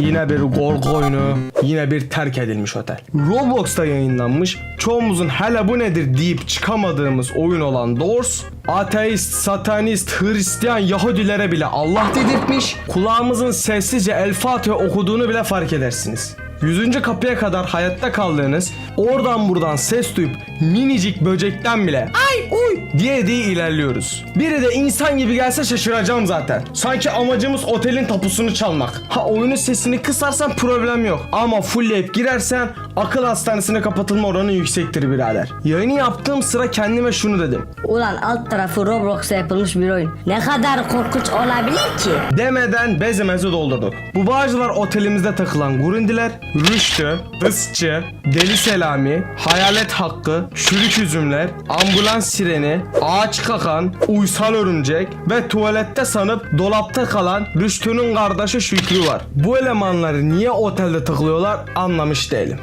Yine bir korku oyunu, yine bir terk edilmiş otel. Roblox'ta yayınlanmış, çoğumuzun hele bu nedir deyip çıkamadığımız oyun olan Doors, ateist, satanist, Hristiyan, Yahudilere bile Allah dedirtmiş, kulağımızın sessizce El Fatiha okuduğunu bile fark edersiniz. Yüzüncü kapıya kadar hayatta kaldığınız, oradan buradan ses duyup minicik böcekten bile ay uy diye diye ilerliyoruz. Biri de insan gibi gelse şaşıracağım zaten. Sanki amacımız otelin tapusunu çalmak. Ha oyunun sesini kısarsan problem yok. Ama fullleyip girersen akıl hastanesine kapatılma oranı yüksektir birader. Yayını yaptığım sıra kendime şunu dedim. Ulan alt tarafı Roblox'a yapılmış bir oyun. Ne kadar korkunç olabilir ki? Demeden bezemezi doldurduk. Bu bağcılar otelimizde takılan gurundiler, Rüştü, Isçı, Deli Selami, Hayalet Hakkı, Çürük Üzümler, Ambulans Sireni, Ağaç Kakan, Uysal Örümcek ve tuvalette sanıp dolapta kalan Rüştü'nün kardeşi Şükrü var. Bu elemanları niye otelde takılıyorlar anlamış değilim.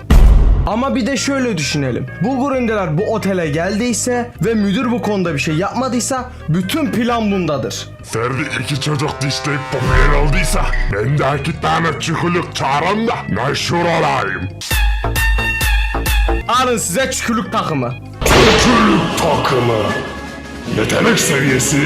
Ama bir de şöyle düşünelim. Bu gurundiler bu otele geldiyse ve müdür bu konuda bir şey yapmadıysa bütün plan bundadır. Ferdi iki çocuk dişleyip popüler olduysa ben de iki tane çukuluk çağıram da meşhur olayım. Alın size çükülük takımı. Çocuk takımı. Yetenek seviyesi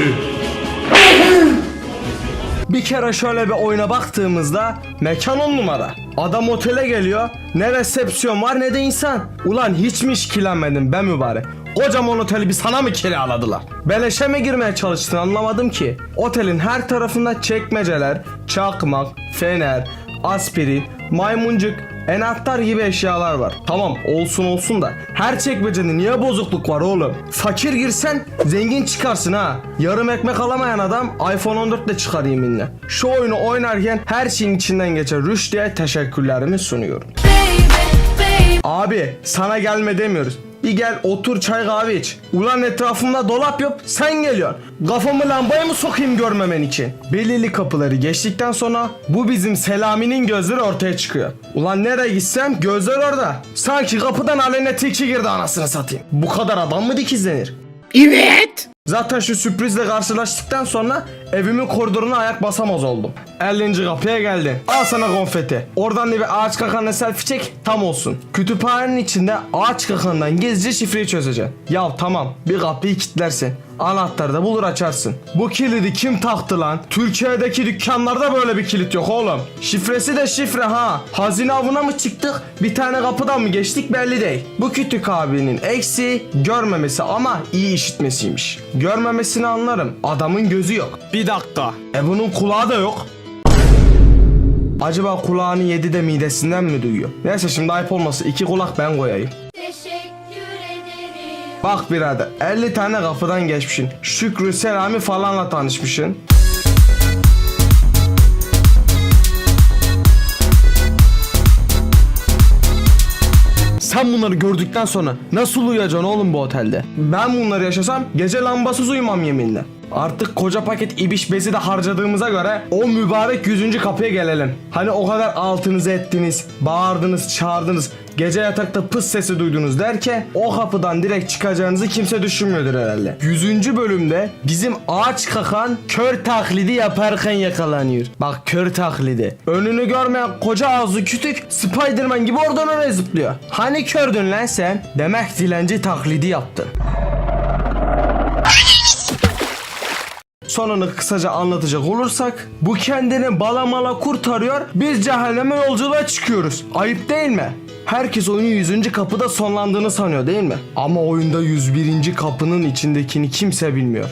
Bir kere şöyle bir oyuna baktığımızda mekan on numara. Adam otele geliyor. Ne resepsiyon var ne de insan. Ulan hiç mi işkilenmedin be mübarek? Kocaman oteli bir sana mı kiraladılar? Beleşe mi girmeye çalıştın anlamadım ki. Otelin her tarafında çekmeceler, çakmak, fener, aspirin, maymuncuk, enahtar gibi eşyalar var. Tamam olsun olsun da her çekmecede niye bozukluk var oğlum? Fakir girsen zengin çıkarsın ha. Yarım ekmek alamayan adam iPhone 14 ile çıkar yeminle. Şu oyunu oynarken her şeyin içinden geçen Rüştü'ye teşekkürlerimi sunuyorum. Abi sana gelme demiyoruz. Bir gel otur çay kahve iç. Ulan etrafımda dolap yok sen geliyorsun. Kafamı lambaya mı sokayım görmemen için? Belirli kapıları geçtikten sonra bu bizim Selami'nin gözleri ortaya çıkıyor. Ulan nereye gitsem gözler orada. Sanki kapıdan alene tilki girdi anasını satayım. Bu kadar adam mı dikizlenir? Evet. Zaten şu sürprizle karşılaştıktan sonra evimin koridoruna ayak basamaz oldum. 50. kapıya geldin. Al sana konfeti. Oradan da bir ağaç kakanla selfie çek tam olsun. Kütüphanenin içinde ağaç kakandan gizlice şifreyi çözeceksin. Ya tamam bir kapıyı kilitlersin. Anahtarı da bulur açarsın. Bu kilidi kim taktı lan? Türkiye'deki dükkanlarda böyle bir kilit yok oğlum. Şifresi de şifre ha. Hazine avına mı çıktık? Bir tane kapıdan mı geçtik belli değil. Bu kütük abinin eksi görmemesi ama iyi işitmesiymiş. Görmemesini anlarım. Adamın gözü yok. Bir dakika. E bunun kulağı da yok. Acaba kulağını yedi de midesinden mi duyuyor? Neyse şimdi ayıp olmasın. iki kulak ben koyayım. Bak birader 50 tane kapıdan geçmişsin. Şükrü Selami falanla tanışmışsın. Sen bunları gördükten sonra nasıl uyuyacaksın oğlum bu otelde? Ben bunları yaşasam gece lambasız uyumam yeminle. Artık koca paket ibiş bezi de harcadığımıza göre o mübarek yüzüncü kapıya gelelim. Hani o kadar altınızı ettiniz, bağırdınız, çağırdınız, gece yatakta pıs sesi duydunuz derken o kapıdan direkt çıkacağınızı kimse düşünmüyordur herhalde. Yüzüncü bölümde bizim ağaç kakan kör taklidi yaparken yakalanıyor. Bak kör taklidi. Önünü görmeyen koca ağzı kütük Spiderman gibi oradan oraya zıplıyor. Hani kördün lan sen? Demek dilenci taklidi yaptın. Sonunu kısaca anlatacak olursak bu kendini balamala kurtarıyor biz cehenneme yolculuğa çıkıyoruz. Ayıp değil mi? Herkes oyunun 100. kapıda sonlandığını sanıyor değil mi? Ama oyunda 101. kapının içindekini kimse bilmiyor.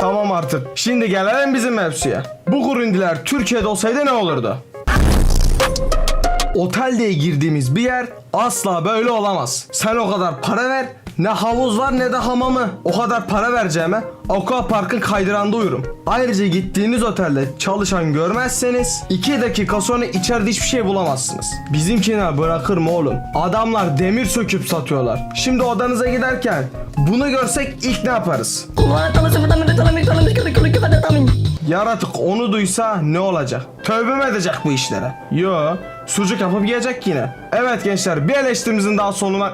tamam artık. Şimdi gelelim bizim mevzuya. Bu gurundiler Türkiye'de olsaydı ne olurdu? Otel diye girdiğimiz bir yer asla böyle olamaz. Sen o kadar para ver, Ne havuz var ne de hamamı. O kadar para vereceğime Aqua Park'ın kaydıranda uyurum. Ayrıca gittiğiniz otelde çalışan görmezseniz 2 dakika sonra içeride hiçbir şey bulamazsınız. Bizimkine bırakır mı oğlum? Adamlar demir söküp satıyorlar. Şimdi odanıza giderken bunu görsek ilk ne yaparız? Yaratık onu duysa ne olacak? Tövbe mi edecek bu işlere? Yo, sucuk yapıp yiyecek yine. Evet gençler, bir eleştirimizin daha sonuna...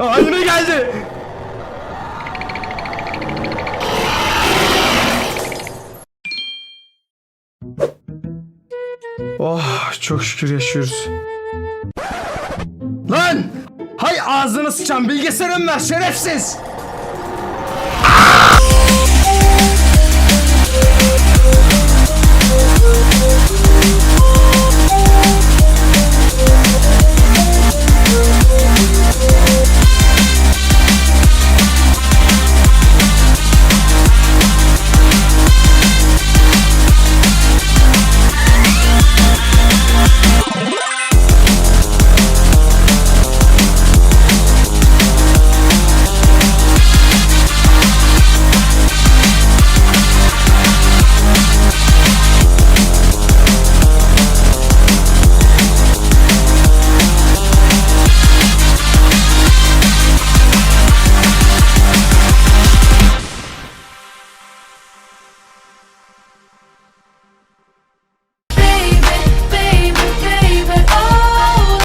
Aa yine geldi. Oh, çok şükür yaşıyoruz. Lan! Hay ağzını sıçan bilgisayarım ver şerefsiz!